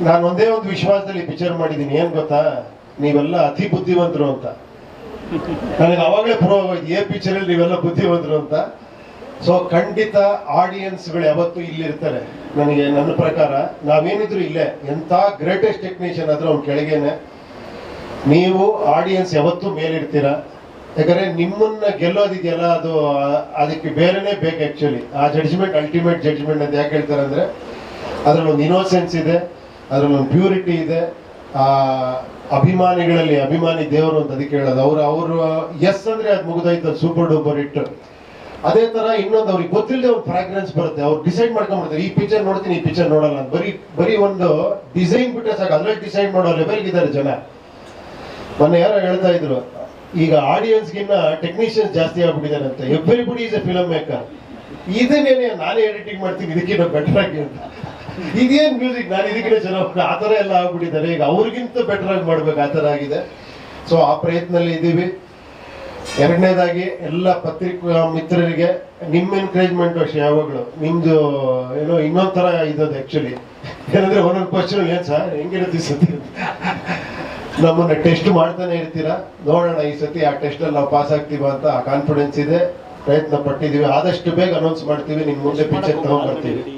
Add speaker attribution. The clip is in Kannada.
Speaker 1: ನಾನು ಒಂದೇ ಒಂದು ವಿಶ್ವಾಸದಲ್ಲಿ ಪಿಚರ್ ಮಾಡಿದ್ದೀನಿ, ಏನ್ ಗೊತ್ತಾ? ನೀವೆಲ್ಲ ಅತಿ ಬುದ್ಧಿವಂತರು ಅಂತ. ನನಗೆ ಅವಾಗಲೇ ಪ್ರೂವ್ ಆಗೋಯ್ತು ಏ ಪಿಕ್ಚರ್ ಅಲ್ಲಿ ನೀವೆಲ್ಲ ಬುದ್ಧಿವಂತರು ಅಂತ. ಸೊ ಖಂಡಿತ ಆಡಿಯನ್ಸ್ಗಳು ಯಾವತ್ತೂ ಇಲ್ಲಿರ್ತಾರೆ. ನನಗೆ ನನ್ನ ಪ್ರಕಾರ, ನಾವೇನಿದ್ರು ಇಲ್ಲೇ, ಎಂಥ ಗ್ರೇಟೆಸ್ಟ್ ಟೆಕ್ನಿಷಿಯನ್ ಆದ್ರೂ ಅವ್ನ ಕೆಳಗೇನೆ. ನೀವು ಆಡಿಯನ್ಸ್ ಯಾವತ್ತೂ ಮೇಲಿರ್ತೀರ ಯಾಕಂದ್ರೆ ನಿಮ್ಮನ್ನ ಗೆಲ್ಲೋದಿದೆಯಲ್ಲ, ಅದು, ಅದಕ್ಕೆ ಬೇರೆನೇ ಬೇಕು ಆಕ್ಚುಲಿ ಆ ಜಡ್ಜ್ಮೆಂಟ್ ಅಲ್ಟಿಮೇಟ್ ಜಡ್ಜ್ಮೆಂಟ್ ಅಂತ ಯಾಕೆ ಹೇಳ್ತಾರೆ ಅಂದ್ರೆ, ಅದ್ರಲ್ಲಿ ಒಂದು ಇನೋಸೆನ್ಸ್ ಇದೆ. ಅದ್ರಲ್ಲಿ ಒಂದು ಪ್ಯೂರಿಟಿ ಇದೆ. ಆ, ಅಭಿಮಾನಿಗಳಲ್ಲಿ ಅಭಿಮಾನಿ ದೇವರು ಅಂತ ಅದಕ್ಕೆ ಹೇಳೋದು. ಅವರು ಅವರು ಎಸ್ ಅಂದ್ರೆ ಅದು ಮುಗಿದೋಯ್ತು ಸೂಪರ್ ಡೂಪರ್ ಇಟ್ಟು ಅದೇ ತರ ಇನ್ನೊಂದು ಅವ್ರಿಗೆ ಗೊತ್ತಿಲ್ಲದೆ ಒಂದು ಫ್ರಾಗ್ರೆನ್ಸ್ ಬರುತ್ತೆ. ಅವ್ರು ಡಿಸೈಡ್ ಮಾಡ್ಕೊಂಡ್ಬಿಡ್ತಾರೆ, ಈ ಪಿಕ್ಚರ್ ನೋಡ್ತೀನಿ, ಈ ಪಿಕ್ಚರ್ ನೋಡಲ್ಲ. ಅಂತ ಬರೀ ಬರೀ ಒಂದು ಡಿಸೈನ್ ಬಿಟ್ಟರೆ ಸಾಕು. ಅದ್ರಲ್ಲಿ ಡಿಸೈಡ್ ಮಾಡೋ ಲೆವೆಲ್ಗೆ ಇದ್ದಾರೆ ಜನ. ಮೊನ್ನೆ ಯಾರೋ ಹೇಳ್ತಾ ಇದ್ರು, ಈಗ ಆಡಿಯನ್ಸ್ ಗಿನ್ನ ಟೆಕ್ನಿಷಿಯನ್ಸ್ ಜಾಸ್ತಿ ಆಗ್ಬಿಟ್ಟಿದ್ದಾರೆ ಅಂತ. Everybody is a film maker ಇದನ್ನೇನೆ ನಾನೇ ಎಡಿಟಿಂಗ್ ಮಾಡ್ತೀನಿ ಇದಕ್ಕಿಂತ ಬೆಟರ್ ಆಗಿ ಅಂತ. ಇದೇನ್ ಮ್ಯೂಸಿಕ್ ನಾನು ಇದಕ್ಕಿಂತ ಜನ ಆ ಥರ ಎಲ್ಲ ಆಗ್ಬಿಟ್ಟಿದ್ದಾರೆ. ಈಗ ಅವ್ರಿಗಿಂತ ಬೆಟರ್ ಆಗಿ ಮಾಡ್ಬೇಕು, ಆ ಥರ ಆಗಿದೆ. ಸೊ ಆ ಪ್ರಯತ್ನದಲ್ಲಿ ಇದ್ದೀವಿ. ಎರಡನೇದಾಗಿ ಎಲ್ಲ ಪತ್ರಿಕಾ ಮಿತ್ರರಿಗೆ ನಿಮ್ಮ ಎನ್ಕರೇಜ್ಮೆಂಟ್ ಅಷ್ಟೇ, ಯಾವಾಗಲೂ. ನಿಮ್ದು, ಏನೋ ಇನ್ನೊಂದ್ ತರ ಇದ್ದದ್ದು ಆಕ್ಚುಲಿ ಏನಂದ್ರೆ ಒಂದೊಂದು ಕ್ವಶನ್ ಏನ್ ಸರ್, ಹೆಂಗಿರುತ್ತೆ ಸತಿ ನಮ್ಮನ್ನ ಟೆಸ್ಟ್ ಮಾಡ್ತಾನೆ ಇರ್ತೀರಾ? ನೋಡೋಣ ಈ ಸತಿ ಆ ಟೆಸ್ಟ್ ಅಲ್ಲಿ ನಾವು ಪಾಸ್ ಆಗ್ತೀವ ಅಂತ ಕಾನ್ಫಿಡೆನ್ಸ್ ಇದೆ. ಪ್ರಯತ್ನ ಪಟ್ಟಿದೀವಿ ಆದಷ್ಟು ಬೇಗ ಅನೌನ್ಸ್ ಮಾಡ್ತೀವಿ. ನಿಮ್ ಮುಂದೆ ಪಿಕ್ಚರ್ ತಗೊಂಡ್ ಬರ್ತೀವಿ